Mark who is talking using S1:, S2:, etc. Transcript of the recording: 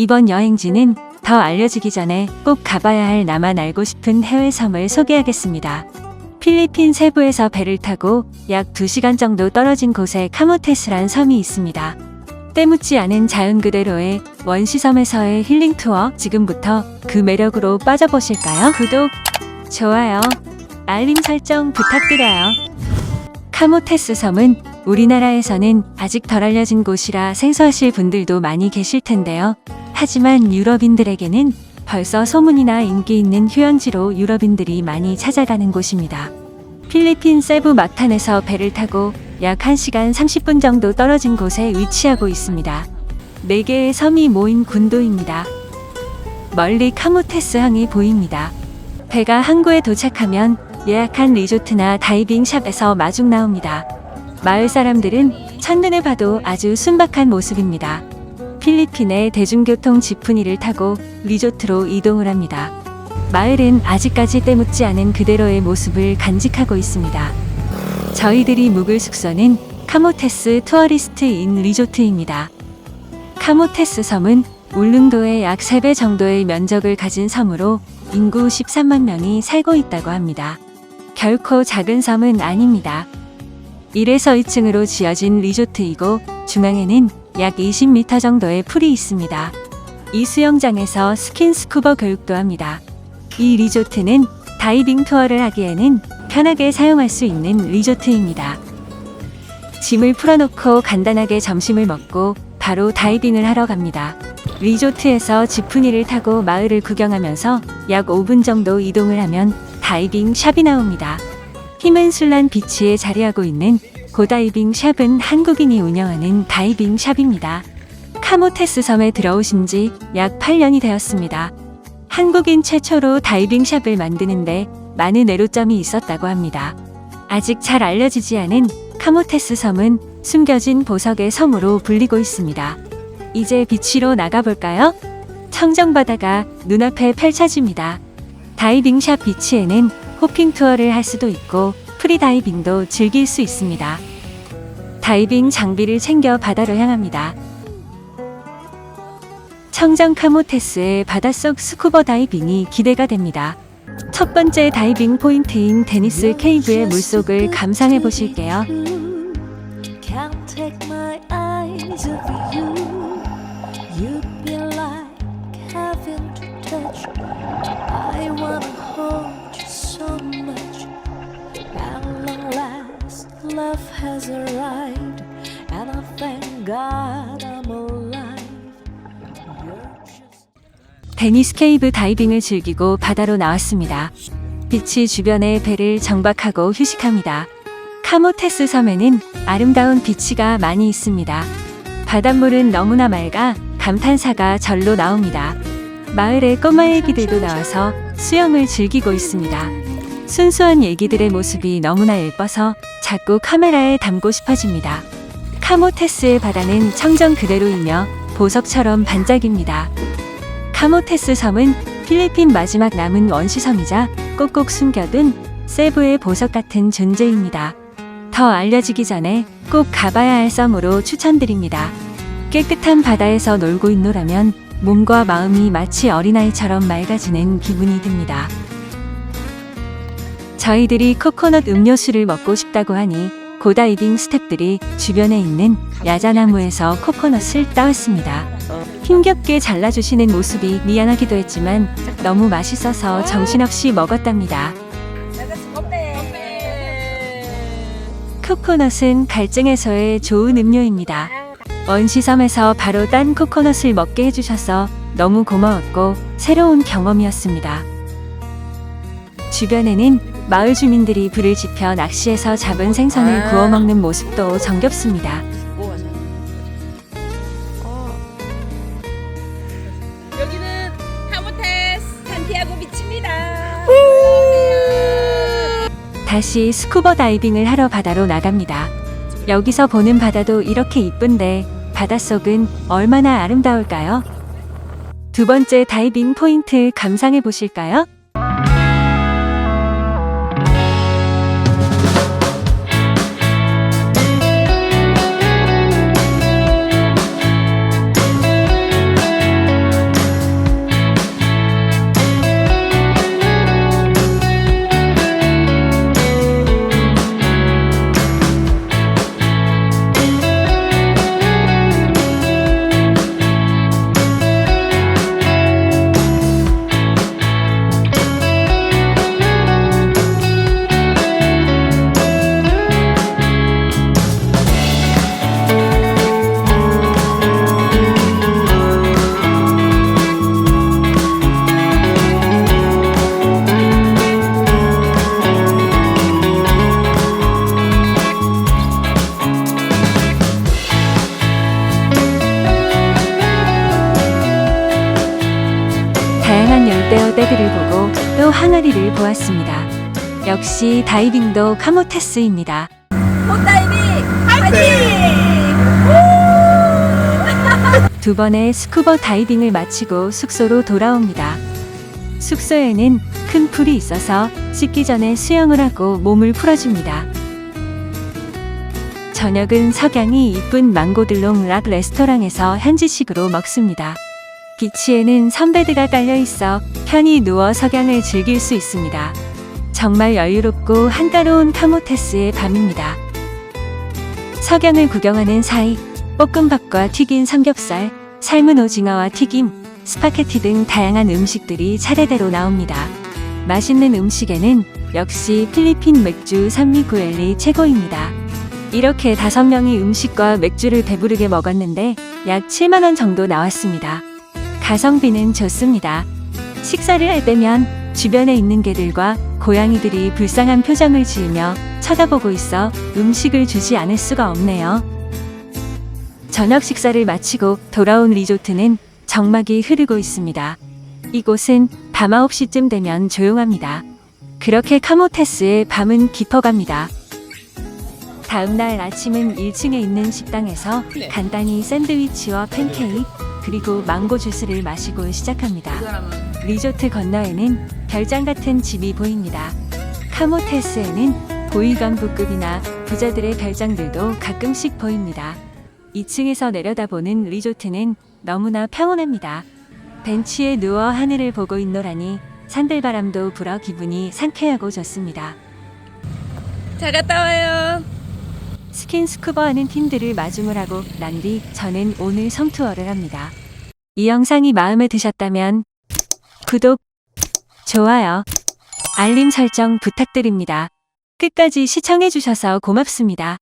S1: 이번 여행지는 더 알려지기 전에 꼭 가봐야 할 나만 알고 싶은 해외 섬을 소개하겠습니다. 필리핀 세부에서 배를 타고 약 2시간 정도 떨어진 곳에 카모테스란 섬이 있습니다. 때묻지 않은 자연 그대로의 원시섬에서의 힐링 투어 지금부터 그 매력으로 빠져보실까요? 구독, 좋아요, 알림 설정 부탁드려요. 카모테스 섬은 우리나라에서는 아직 덜 알려진 곳이라 생소하실 분들도 많이 계실 텐데요. 하지만 유럽인들에게는 벌써 소문이나 인기 있는 휴양지로 유럽인들이 많이 찾아가는 곳입니다. 필리핀 세부 막탄에서 배를 타고 약 1시간 30분 정도 떨어진 곳에 위치하고 있습니다. 4개의 섬이 모인 군도입니다. 멀리 카모테스 항이 보입니다. 배가 항구에 도착하면 예약한 리조트나 다이빙 샵에서 마중 나옵니다. 마을 사람들은 첫눈에 봐도 아주 순박한 모습입니다. 필리핀의 대중교통 지프니를 타고 리조트로 이동을 합니다. 마을은 아직까지 때묻지 않은 그대로의 모습을 간직하고 있습니다. 저희들이 묵을 숙소는 카모테스 투어리스트 인 리조트입니다. 카모테스 섬은 울릉도의 약 3배 정도의 면적을 가진 섬으로 인구 13만 명이 살고 있다고 합니다. 결코 작은 섬은 아닙니다. 1에서 2층으로 지어진 리조트이고 중앙에는 약 20m 정도의 풀이 있습니다. 이 수영장에서 스킨스쿠버 교육도 합니다. 이 리조트는 다이빙 투어를 하기에는 편하게 사용할 수 있는 리조트입니다. 짐을 풀어놓고 간단하게 점심을 먹고 바로 다이빙을 하러 갑니다. 리조트에서 지프니를 타고 마을을 구경하면서 약 5분 정도 이동을 하면 다이빙 샵이 나옵니다. 힘은 술란 비치에 자리하고 있는 고다이빙 샵은 한국인이 운영하는 다이빙 샵입니다. 카모테스 섬에 들어오신 지 약 8년이 되었습니다. 한국인 최초로 다이빙 샵을 만드는데 많은 애로점이 있었다고 합니다. 아직 잘 알려지지 않은 카모테스 섬은 숨겨진 보석의 섬으로 불리고 있습니다. 이제 비치로 나가볼까요? 청정바다가 눈앞에 펼쳐집니다. 다이빙샵 비치에는 호핑 투어를 할 수도 있고 프리다이빙도 즐길 수 있습니다. 다이빙 장비를 챙겨 바다로 향합니다. 청정 카모테스의 바닷속 스쿠버 다이빙이 기대가 됩니다. 첫 번째 다이빙 포인트인 데니스 케이브의 물속을 감상해 보실게요.
S2: Love has arrived, and I thank God I'm alive.
S1: 데니스 케이브 다이빙을 즐기고 바다로 나왔습니다. 비치 주변에 배를 정박하고 휴식합니다. 카모테스 섬에는 아름다운 비치가 많이 있습니다. 바닷물은 너무나 맑아 감탄사가 절로 나옵니다. 마을에 꼬마 애기들도 나와서 수영을 즐기고 있습니다. 순수한 애기들의 모습이 너무나 예뻐서 자꾸 카메라에 담고 싶어집니다. 카모테스의 바다는 청정 그대로이며 보석처럼 반짝입니다. 카모테스 섬은 필리핀 마지막 남은 원시섬이자 꼭꼭 숨겨둔 세부의 보석 같은 존재입니다. 더 알려지기 전에 꼭 가봐야 할 섬으로 추천드립니다. 깨끗한 바다에서 놀고 있노라면 몸과 마음이 마치 어린아이처럼 맑아지는 기분이 듭니다. 저희들이 코코넛 음료수를 먹고 싶다고 하니 고다이빙 스탭들이 주변에 있는 야자나무에서 코코넛을 따왔습니다. 힘겹게 잘라주시는 모습이 미안하기도 했지만 너무 맛있어서 정신없이 먹었답니다. 코코넛은 갈증해소에 좋은 음료입니다. 원시섬에서 바로 딴 코코넛을 먹게 해주셔서 너무 고마웠고 새로운 경험이었습니다. 주변에는 마을 주민들이 불을 지펴 낚시해서 잡은 생선을
S3: 아.
S1: 구워 먹는 모습도 정겹습니다.
S3: 여기는 카모테스 산티아고 비치입니다.
S1: 다시 스쿠버 다이빙을 하러 바다로 나갑니다. 여기서 보는 바다도 이렇게 이쁜데 바닷속은 얼마나 아름다울까요? 두 번째 다이빙 포인트 감상해 보실까요? 다양한 열대어대들을 보고 또 항아리를 보았습니다. 역시 다이빙도 카모테스입니다.
S3: 꽃다이빙 파이팅!
S1: 두 번의 스쿠버 다이빙을 마치고 숙소로 돌아옵니다. 숙소에는 큰 풀이 있어서 씻기 전에 수영을 하고 몸을 풀어줍니다. 저녁은 석양이 이쁜 망고들롱 락 레스토랑에서 현지식으로 먹습니다. 비치에는 선베드가 깔려 있어 편히 누워 석양을 즐길 수 있습니다. 정말 여유롭고 한가로운 카모테스의 밤입니다. 석양을 구경하는 사이 볶음밥과 튀긴 삼겹살, 삶은 오징어와 튀김, 스파게티 등 다양한 음식들이 차례대로 나옵니다. 맛있는 음식에는 역시 필리핀 맥주 산미구엘리 최고입니다. 이렇게 다섯 명이 음식과 맥주를 배부르게 먹었는데 약 7만원 정도 나왔습니다. 가성비는 좋습니다. 식사를 할 때면 주변에 있는 개들과 고양이들이 불쌍한 표정을 지으며 쳐다보고 있어 음식을 주지 않을 수가 없네요. 저녁 식사를 마치고 돌아온 리조트는 정막이 흐르고 있습니다. 이곳은 밤 9시쯤 되면 조용합니다. 그렇게 카모테스의 밤은 깊어갑니다. 다음날 아침은 1층에 있는 식당에서
S3: 네.
S1: 간단히 샌드위치와 팬케이크 그리고 망고 주스를 마시고 시작합니다.
S3: 이 사람은
S1: 리조트 건너에는 별장 같은 집이 보입니다. 카모테스에는 고위간부급이나 부자들의 별장들도 가끔씩 보입니다. 2층에서 내려다보는 리조트는 너무나 평온합니다. 벤치에 누워 하늘을 보고 있노라니 산들바람도 불어 기분이 상쾌하고 좋습니다.
S3: 잘 갔다 와요.
S1: 스킨 스쿠버하는 팀들을 마중을 하고 난 뒤 저는 오늘 성투어를 합니다. 이 영상이 마음에 드셨다면 구독, 좋아요, 알림 설정 부탁드립니다. 끝까지 시청해주셔서 고맙습니다.